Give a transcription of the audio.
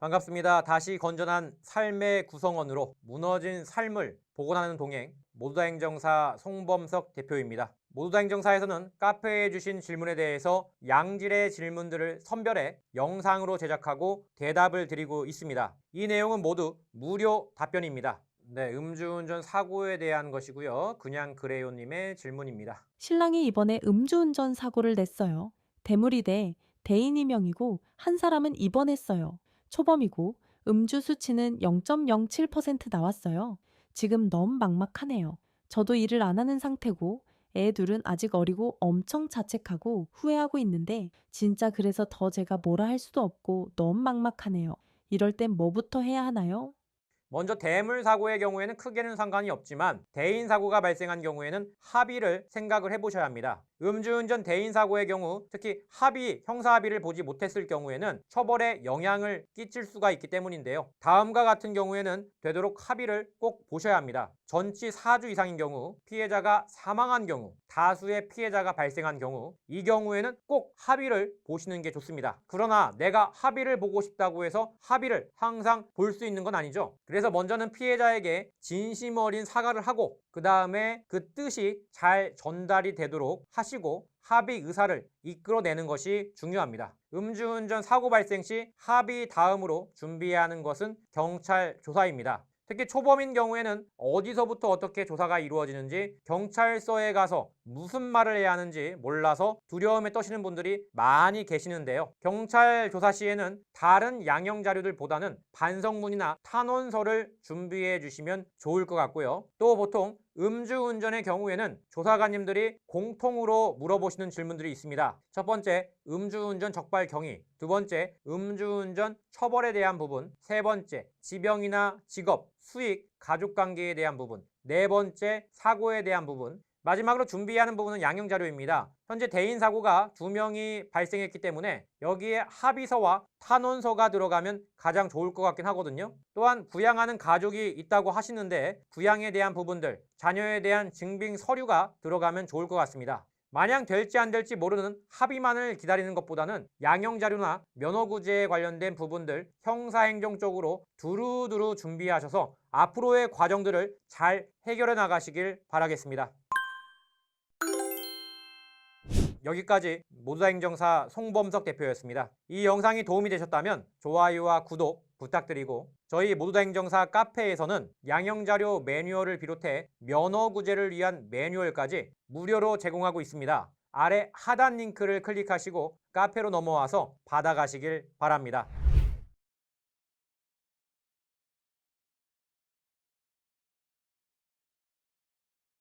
반갑습니다. 다시 건전한 삶의 구성원으로 무너진 삶을 복원하는 동행 모두다 행정사 송범석 대표입니다. 모두다 행정사에서는 카페에 주신 질문에 대해서 양질의 질문들을 선별해 영상으로 제작하고 대답을 드리고 있습니다. 이 내용은 모두 무료 답변입니다. 네, 음주운전 사고에 대한 것이고요. 그냥 그래요님의 질문입니다. 신랑이 이번에 음주운전 사고를 냈어요. 대물이대 대인이 명이고 한 사람은 입원했어요. 초범이고 음주 수치는 0.07% 나왔어요. 지금 너무 막막하네요. 저도 일을 안 하는 상태고 애 둘은 아직 어리고 엄청 자책하고 후회하고 있는데 진짜 그래서 더 제가 뭐라 할 수도 없고 너무 막막하네요. 이럴 땐 뭐부터 해야 하나요? 먼저 대물 사고의 경우에는 크게는 상관이 없지만 대인 사고가 발생한 경우에는 합의를 생각을 해보셔야 합니다. 음주운전 대인 사고의 경우 특히 합의, 형사 합의를 보지 못했을 경우에는 처벌에 영향을 끼칠 수가 있기 때문인데요. 다음과 같은 경우에는 되도록 합의를 꼭 보셔야 합니다. 전치 4주 이상인 경우, 피해자가 사망한 경우, 다수의 피해자가 발생한 경우, 이 경우에는 꼭 합의를 보시는 게 좋습니다. 그러나 내가 합의를 보고 싶다고 해서 합의를 항상 볼 수 있는 건 아니죠. 그래서 먼저는 피해자에게 진심 어린 사과를 하고 그 다음에 그 뜻이 잘 전달이 되도록 하시고 합의 의사를 이끌어내는 것이 중요합니다. 음주운전 사고 발생 시 합의 다음으로 준비해야 하는 것은 경찰 조사입니다. 특히 초범인 경우에는 어디서부터 어떻게 조사가 이루어지는지 경찰서에 가서 무슨 말을 해야 하는지 몰라서 두려움에 떠시는 분들이 많이 계시는데요. 경찰 조사 시에는 다른 양형 자료들보다는 반성문이나 탄원서를 준비해 주시면 좋을 것 같고요. 또 보통 음주운전의 경우에는 조사관님들이 공통으로 물어보시는 질문들이 있습니다. 첫 번째, 음주운전 적발 경위. 두 번째, 음주운전 처벌에 대한 부분. 세 번째, 지병이나 직업, 수익, 가족관계에 대한 부분. 네 번째, 사고에 대한 부분. 마지막으로 준비하는 부분은 양형 자료입니다. 현재 대인 사고가 두 명이 발생했기 때문에 여기에 합의서와 탄원서가 들어가면 가장 좋을 것 같긴 하거든요. 또한 부양하는 가족이 있다고 하시는데 부양에 대한 부분들, 자녀에 대한 증빙 서류가 들어가면 좋을 것 같습니다. 마냥 될지 안 될지 모르는 합의만을 기다리는 것보다는 양형 자료나 면허구제에 관련된 부분들 형사행정적으로 두루두루 준비하셔서 앞으로의 과정들을 잘 해결해 나가시길 바라겠습니다. 여기까지 모두다 행정사 송범석 대표였습니다. 이 영상이 도움이 되셨다면 좋아요와 구독 부탁드리고 저희 모두다 행정사 카페에서는 양형자료 매뉴얼을 비롯해 면허 구제를 위한 매뉴얼까지 무료로 제공하고 있습니다. 아래 하단 링크를 클릭하시고 카페로 넘어와서 받아가시길 바랍니다.